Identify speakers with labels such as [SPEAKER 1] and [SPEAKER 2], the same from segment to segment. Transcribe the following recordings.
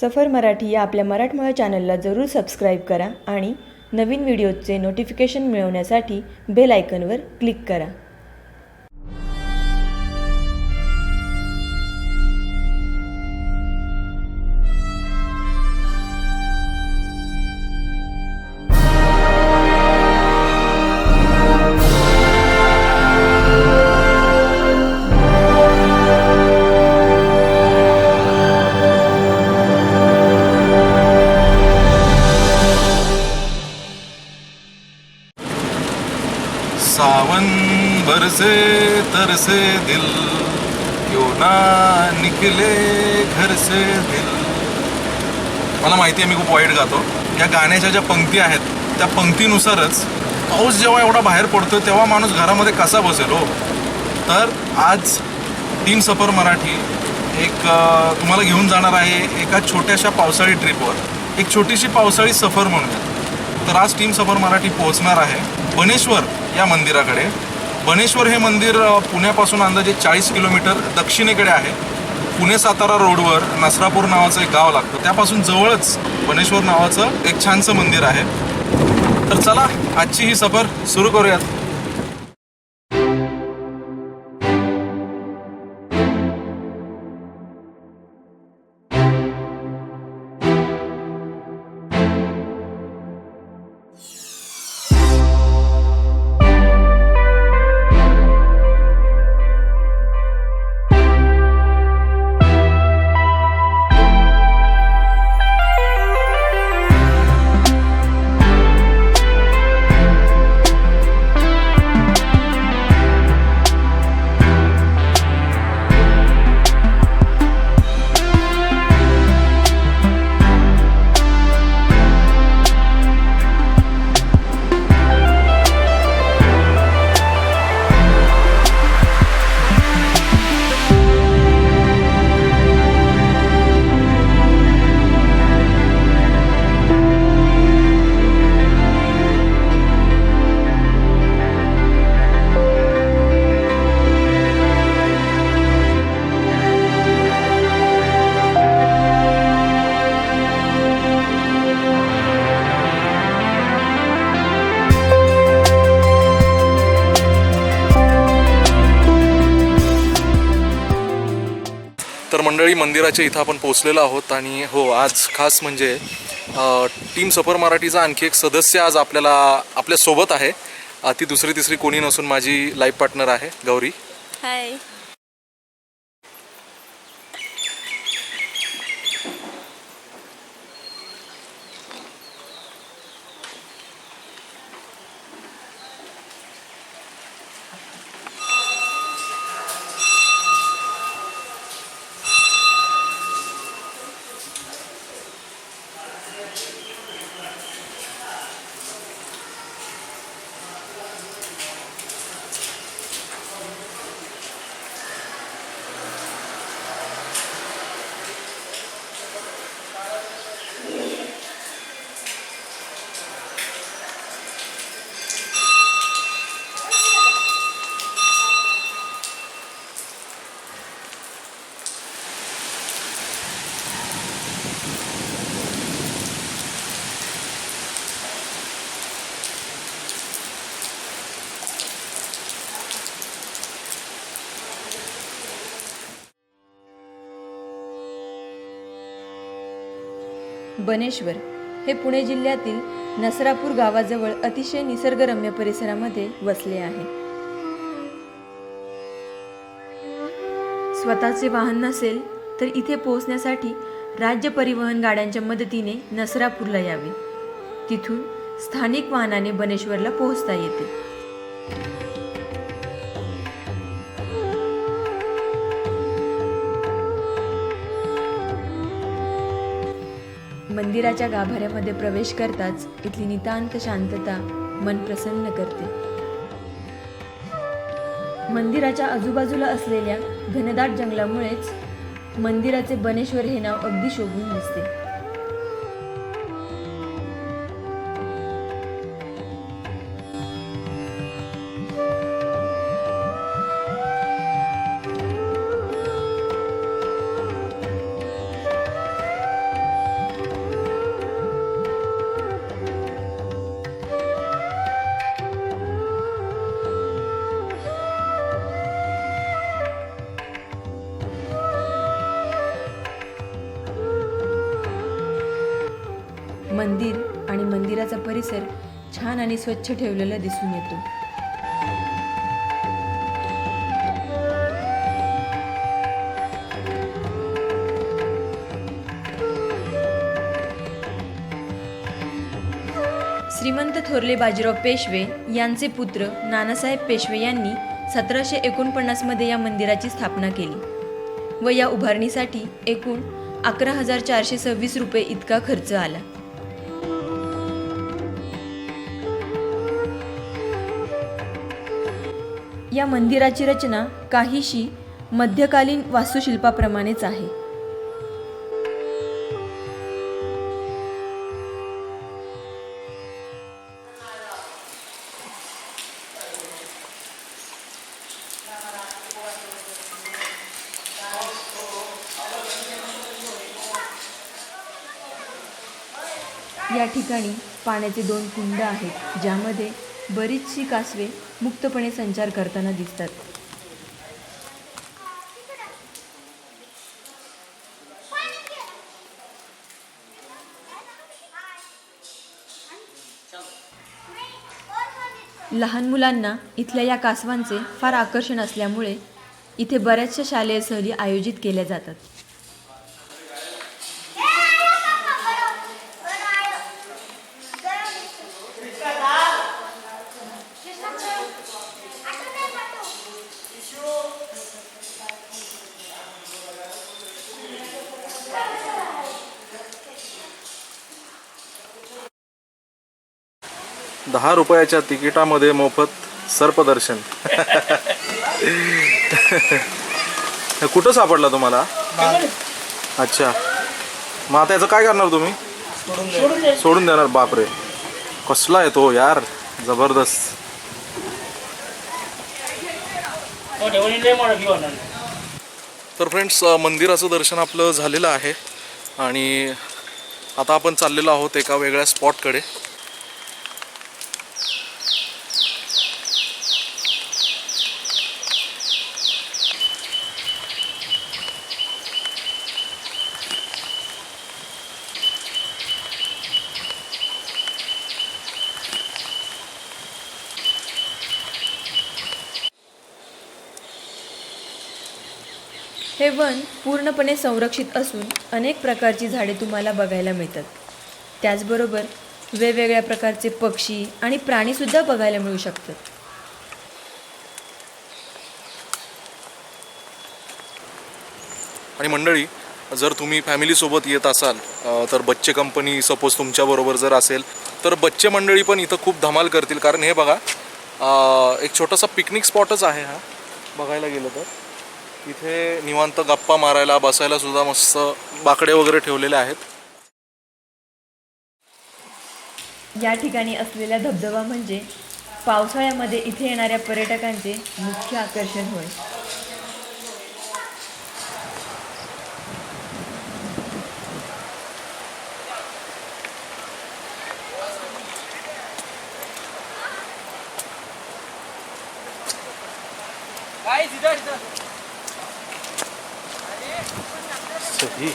[SPEAKER 1] सफर मराठी या आपल्या मराठमोळ्या चॅनलला जरूर सबस्क्राईब करा आणि नवीन व्हिडिओचे नोटिफिकेशन मिळवण्यासाठी बेल आयकनवर क्लिक करा.
[SPEAKER 2] से दिल क्यों ना निकले घर से दिल। मला माहिती आहे मी खूप वाईट गातो. या गाण्याच्या ज्या पंक्ती आहेत त्या पंक्तीनुसारच पाऊस जेव्हा एवढा बाहेर पडतो तेव्हा माणूस घरामध्ये कसा बसेल हो? तर आज टीम सफर मराठी एक तुम्हाला घेऊन जाणार आहे एका छोट्याशा पावसाळी ट्रिपवर एक छोटीशी पावसाळी सफर म्हणून. तर आज टीम सफर मराठी पोहोचणार आहे. बनेश्वर या मंदिराकडे. बनेश्वर हे मंदिर पुण्यापासून अंदाजे चाळीस किलोमीटर दक्षिणेकडे आहे. पुणे सातारा रोडवर नसरापूर नावाचं एक गाव लागतं. त्यापासून जवळच बनेश्वर नावाचं एक छानसं मंदिर आहे. तर चला आजची ही सफर सुरू करूयात. तर मंडळी मंदिराच्या इथं आपण पोहोचलेलो आहोत आणि हो आज खास म्हणजे टीम सफर मराठीचा आणखी एक सदस्य आज आपल्याला आपल्यासोबत आहे. ती दुसरी तिसरी कोणी नसून माझी लाईफ पार्टनर आहे गौरी.
[SPEAKER 3] हाय
[SPEAKER 1] बनेश्वर हे पुणे जिल्ह्यातील नसरापूर गावाजवळ अतिशय निसर्गरम्य परिसरामध्ये वसले आहे. स्वतःचे वाहन नसेल तर इथे पोहोचण्यासाठी राज्य परिवहन गाड्यांच्या मदतीने नसरापूरला यावे. तिथून स्थानिक वाहनाने बनेश्वरला पोहोचता येते. मंदिराच्या गाभाऱ्यामध्ये प्रवेश करताच इथली नितांत शांतता मन प्रसन्न करते. मंदिराच्या आजूबाजूला असलेल्या घनदाट जंगलामुळेच मंदिराचे बनेश्वर हे नाव अगदी शोभून दिसते. मंदिर आणि मंदिराचा परिसर छान आणि स्वच्छ ठेवलेला दिसून येतो. श्रीमंत थोरले बाजीराव पेशवे यांचे पुत्र नानासाहेब पेशवे यांनी सतराशे एकोणपन्नासमध्ये या मंदिराची स्थापना केली व या उभारणीसाठी एकूण अकरा हजार चारशे सव्वीस रुपये इतका खर्च आला. या मंदिराची रचना काहीशी मध्यकालीन वास्तुशिल्पाप्रमाणेच आहे. या ठिकाणी पाण्याचे दोन कुंड आहेत ज्यामध्ये बरीचशी कासवे मुक्तपणे संचार करताना दिसतात. लहान मुलांना इथल्या या कासवांचे फार आकर्षण असल्यामुळे इथे बऱ्याचशा शालेय सहली आयोजित केल्या जातात.
[SPEAKER 2] दहा रुपयाच्या तिकिटामध्ये मोफत सर्पदर्शन. कुठं सापडला तुम्हाला? अच्छा. मग आता याचं काय करणार तुम्ही? सोडून देणार. बापरे. कसला आहे तो यार. जबरदस्त. तर फ्रेंड्स मंदिराचं दर्शन आपलं झालेलं आहे. आणि आता आपण चाललेलो आहोत एका वेगळ्या स्पॉटकडे
[SPEAKER 1] हे वन पूर्णपणे संरक्षित असून अनेक प्रकारची झाडे तुम्हाला बघायला मिळतात. त्याचबरोबर वेगवेगळ्या प्रकारचे पक्षी आणि प्राणीसुद्धा बघायला मिळू शकतात.
[SPEAKER 2] आणि मंडळी जर तुम्ही फॅमिलीसोबत येत असाल तर बच्चे कंपनी सपोज तुमच्याबरोबर जर असेल तर बच्चे मंडळी पण इथं खूप धमाल करतील. कारण हे बघा एक छोटासा पिकनिक स्पॉटच आहे हा. बघायला गेलं तर. इथे निवांत गप्पा मारायला बसायला सुद्धा मस्त बाकडे वगैरे ठेवलेले आहेत.
[SPEAKER 1] या ठिकाणी असलेला धबधबा म्हणजे पावसाळ्यामध्ये इथे येणाऱ्या पर्यटकांचे मुख्य आकर्षण होय.
[SPEAKER 2] सही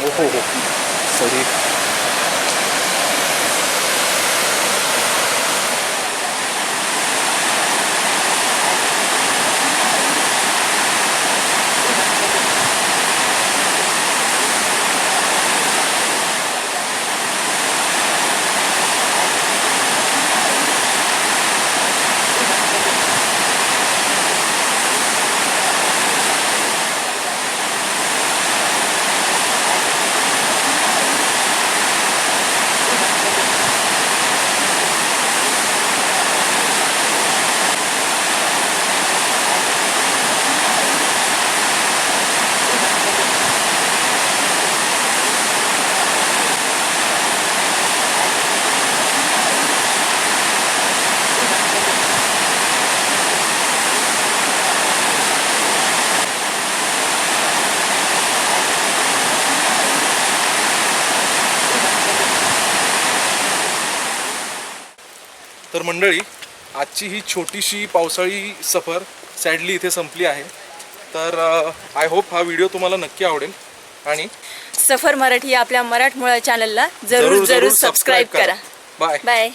[SPEAKER 2] हो हो हो सही तर मंडळी आजची ही छोटीशी पावसाळी सफर सॅडली इथे संपली आहे. तर आय होप हा व्हिडिओ तुम्हाला नक्की आवडेल. आणि
[SPEAKER 1] सफर मराठी या आपल्या मराठमोळ्या चॅनलला जरूर जरूर सबस्क्राईब करा.
[SPEAKER 2] Bye
[SPEAKER 1] bye